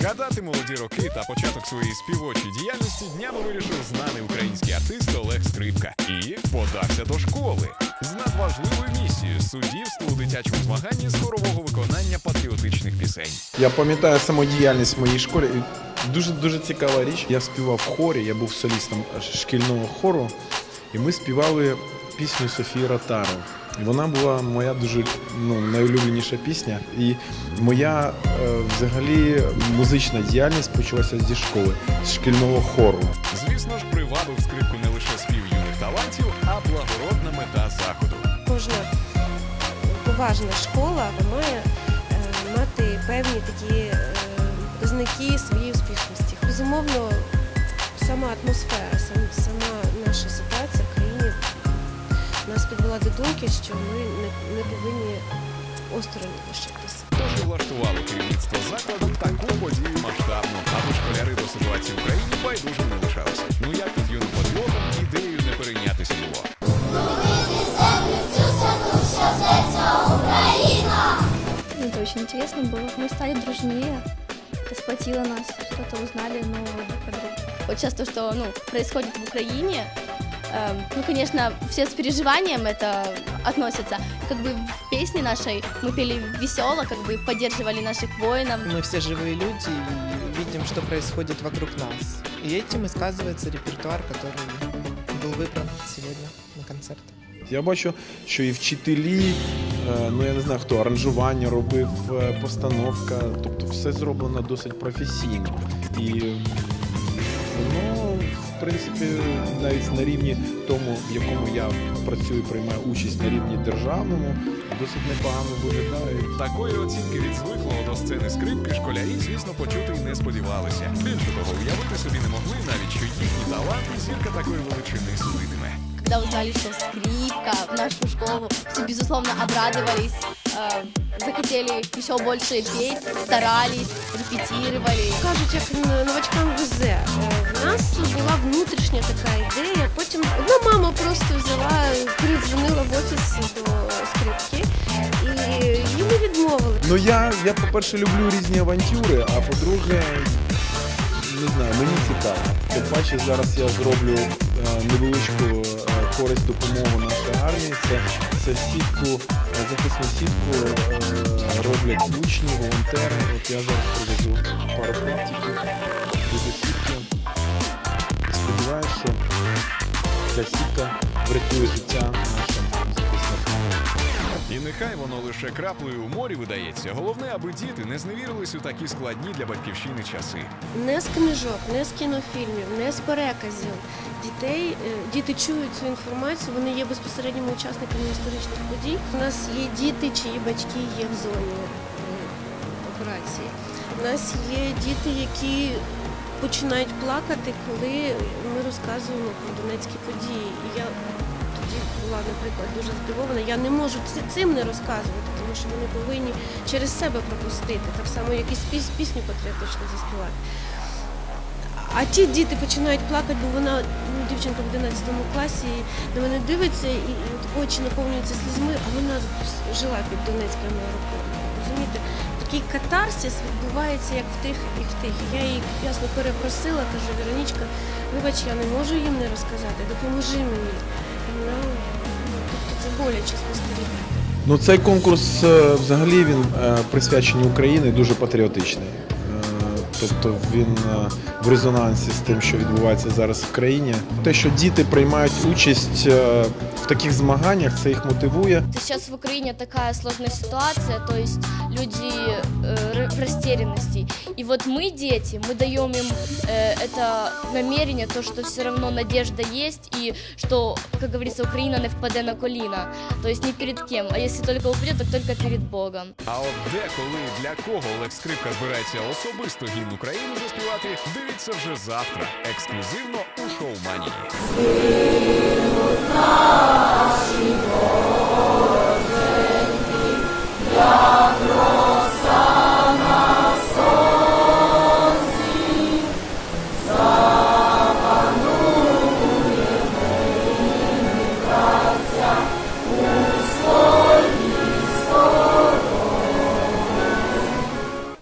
Згадати молоді роки та початок своєї співочої діяльності днями вирішив знаний український артист Олег Скрипка і подався до школи з надважливою місією суддівства у дитячому змаганні з хорового виконання патріотичних пісень. Я пам'ятаю самодіяльність в моїй школі. Дуже дуже цікава річ. Я співав в хорі, я був солістом шкільного хору, і ми співали пісню Софії Ротару. Вона була моя дуже ну, найулюбленіша пісня. І моя е, взагалі музична діяльність почалася зі школи, з шкільного хору. Звісно ж, привабив скрипку не лише спів юних талантів, а благородна мета заходу. Кожна поважна школа має е, мати певні такі е, показники своєї успішності. Безумовно, сама атмосфера, сам- сама наша ситуація нас підвела до думки, що ми не, не повинні осторонь лишитися. Тож і влаштувало керівництво закладу таку подію масштабну, аби школяри до ситуації в Україні байдуже не лишалися. Ну як тут юним патріотам ідеєю не перейнятися було. Это очень интересно было. Мы стали дружнее, это сплотило нас, что-то узнали нового друг о друге. Вот сейчас то, что ну, происходит в Украине, эм, ну, конечно, все с переживанием это относятся. Как бы в песне нашей мы пели весело, как бы поддерживали наших воинов. Мы все живые люди и видим, что происходит вокруг нас. И этим и сказывается репертуар, который был выбран сегодня на концерт. Я бачу, що і вчителі, е, ну я не знаю хто, аранжування робив, е, постановка, тобто все зроблено досить професійно. І м, воно, в принципі, навіть на рівні тому, в якому я працюю, приймаю участь на рівні державному, досить непогано виглядає. Такої оцінки від звиклого до сцени скрипки школярі, звісно, почути й не сподівалися. Більше того, уявити собі не могли навіть, що їхні таланти зірка такої величини судитиме. Когда узнали, что скрипка в нашу школу, все, безусловно, обрадовались, э, захотели еще больше петь, старались, репетировали. Кажуть, як новачкам везе. В нас була внутрішня така ідея. Потім одна мама просто взяла, передзвонила в офіс до скрипки і їй не відмовили. Ну я, я по-перше, люблю різні авантюри, а по-друге, не знаю, мені цікаво. Тим паче зараз я зроблю е, невеличку е, користь допомогу нашій армії. Це, це сітку, е, захисну сітку роблять учні, волонтери. От я зараз привезу пару пластиків. Що ця врятує життя нашим захисникам. І нехай воно лише краплею у морі видається. Головне, аби діти не зневірились у такі складні для батьківщини часи. Не з книжок, не з кінофільмів, не з переказів. Дітей, е, діти чують цю інформацію, вони є безпосередніми учасниками історичних подій. У нас є діти, чиї батьки є в зоні е, операції. У нас є діти, які починають плакати, коли ми розказуємо про донецькі події. І я тоді була, наприклад, дуже здивована. Я не можу цим не розказувати, тому що вони повинні через себе пропустити, так само, як і піс- пісню патріотично заспівати. А ті діти починають плакати, бо вона ну, дівчинка в 11 класі і на мене дивиться, і, і очі наповнюються слізьми, а вона жила під Донецьким аеропортом. Розумієте, такий катарсис відбувається як в тих і в тих. Я її ясно перепросила, кажу, Веронічка, вибач, я не можу їм не розказати, допоможи мені. Вона, ну, тобто це боляче спостерігати. Ну, цей конкурс е, взагалі він е, присвячений Україні, дуже патріотичний. Е, Тобто він в резонансі з тим, що відбувається зараз в країні. Те, що діти приймають участь в таких змаганнях, це їх мотивує. Сейчас в Украине такая сложная ситуация, то есть люди р- в растерянности. И вот мы, дети, мы даем им э, это намерение, то, что все равно надежда есть, и что, как говорится, Украина не впаде на коліна. То есть не перед кем, а если только упадет, так только перед Богом. А от де, коли, для кого Олег Скрипка збирається особисто гімн України заспівати, дивіться вже завтра. Ексклюзивно у шоу Манії. Як